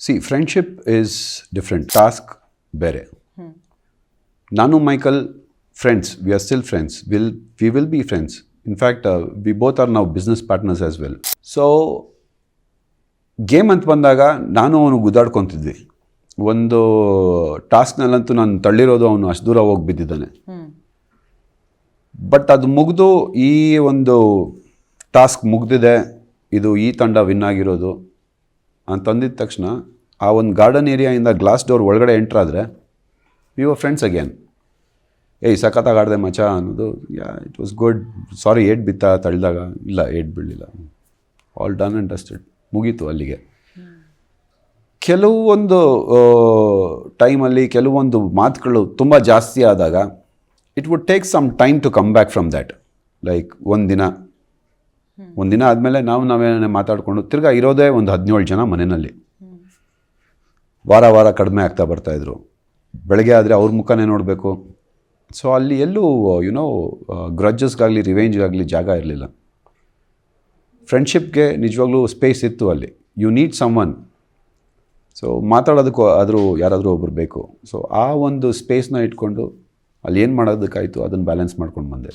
See friendship is different task ಬೇರೆ ನಾನು Michael friends we are still friends will we will be friends in fact we both are ನಾವು business partners as well so game ಅಂತ ಬಂದಾಗ ನಾನು ಅವನು ಗುದ್ದಾಡ್ಕೊತಿದ್ವಿ. ಒಂದು ಟಾಸ್ಕ್ನಲ್ಲಂತೂ ನಾನು ತಳ್ಳಿರೋದು ಅವನು ಅಷ್ಟು ದೂರ ಹೋಗಿ ಬಿದ್ದಿದ್ದಾನೆ. ಬಟ್ ಅದು ಮುಗಿದು ಈ ಒಂದು ಟಾಸ್ಕ್ ಮುಗ್ದಿದೆ. ಇದು ಈ ತಂಡ ವಿನ್ ಆಗಿರೋದು. ಅಂತಂದಿದ ತಕ್ಷಣ ಆ ಒಂದು ಗಾರ್ಡನ್ ಏರಿಯಾಯಿಂದ ಗ್ಲಾಸ್ ಡೋರ್ ಒಳಗಡೆ ಎಂಟ್ರಾದರೆ ವಿ ವರ್ ಫ್ರೆಂಡ್ಸ್ ಅಗೇನ್ ಏಯ್, ಸಖತ್ತಾಗಿ ಆಡಿದೆ ಮಚ ಅನ್ನೋದು yeah it was good sorry eight ಬಿತ್ತ? ತಳ್ಳಿದಾಗ, ಇಲ್ಲ ಏಟ್ ಬೀಳಲಿಲ್ಲ ಆಲ್ ಡನ್ ಆ್ಯಂಡ್ ಡಸ್ಟೆಡ್ ಮುಗೀತು ಅಲ್ಲಿಗೆ. ಕೆಲವೊಂದು ಟೈಮಲ್ಲಿ ಕೆಲವೊಂದು ಮಾತುಗಳು ತುಂಬ ಜಾಸ್ತಿ ಆದಾಗ it would take some time to come back from that like ಒಂದಿನ ಒಂದಿನ ಆದಮೇಲೆ ನಾವು ನಾವೇನೇ ಮಾತಾಡಿಕೊಂಡು ತಿರ್ಗಾ ಇರೋದೇ ಒಂದು ಹದಿನೇಳು ಜನ ಮನೆಯಲ್ಲಿ. ವಾರ ವಾರ ಕಡಿಮೆ ಆಗ್ತಾ ಬರ್ತಾಯಿದ್ರು ಬೆಳಗ್ಗೆ ಆದರೆ ಅವ್ರ ಮುಖನೇ ನೋಡಬೇಕು. ಸೊ ಅಲ್ಲಿ ಎಲ್ಲೂ ಯುನೋ ಗ್ರಜ್ಜಸ್ಗಾಗಲಿ ರಿವೆಂಜ್ಗಾಗಲಿ ಜಾಗ ಇರಲಿಲ್ಲ. ಫ್ರೆಂಡ್ಶಿಪ್ಗೆ ನಿಜವಾಗ್ಲೂ ಸ್ಪೇಸ್ ಇತ್ತು ಅಲ್ಲಿ. You need someone so ಮಾತಾಡೋದಕ್ಕೂ ಆದರೂ ಯಾರಾದರೂ ಒಬ್ಬರು ಬೇಕು. ಸೊ ಆ ಒಂದು ಸ್ಪೇಸ್ನ ಇಟ್ಕೊಂಡು ಅಲ್ಲಿ ಏನು ಮಾಡೋದಕ್ಕಾಯಿತು ಅದನ್ನು ಬ್ಯಾಲೆನ್ಸ್ ಮಾಡ್ಕೊಂಡು ಬಂದೆ.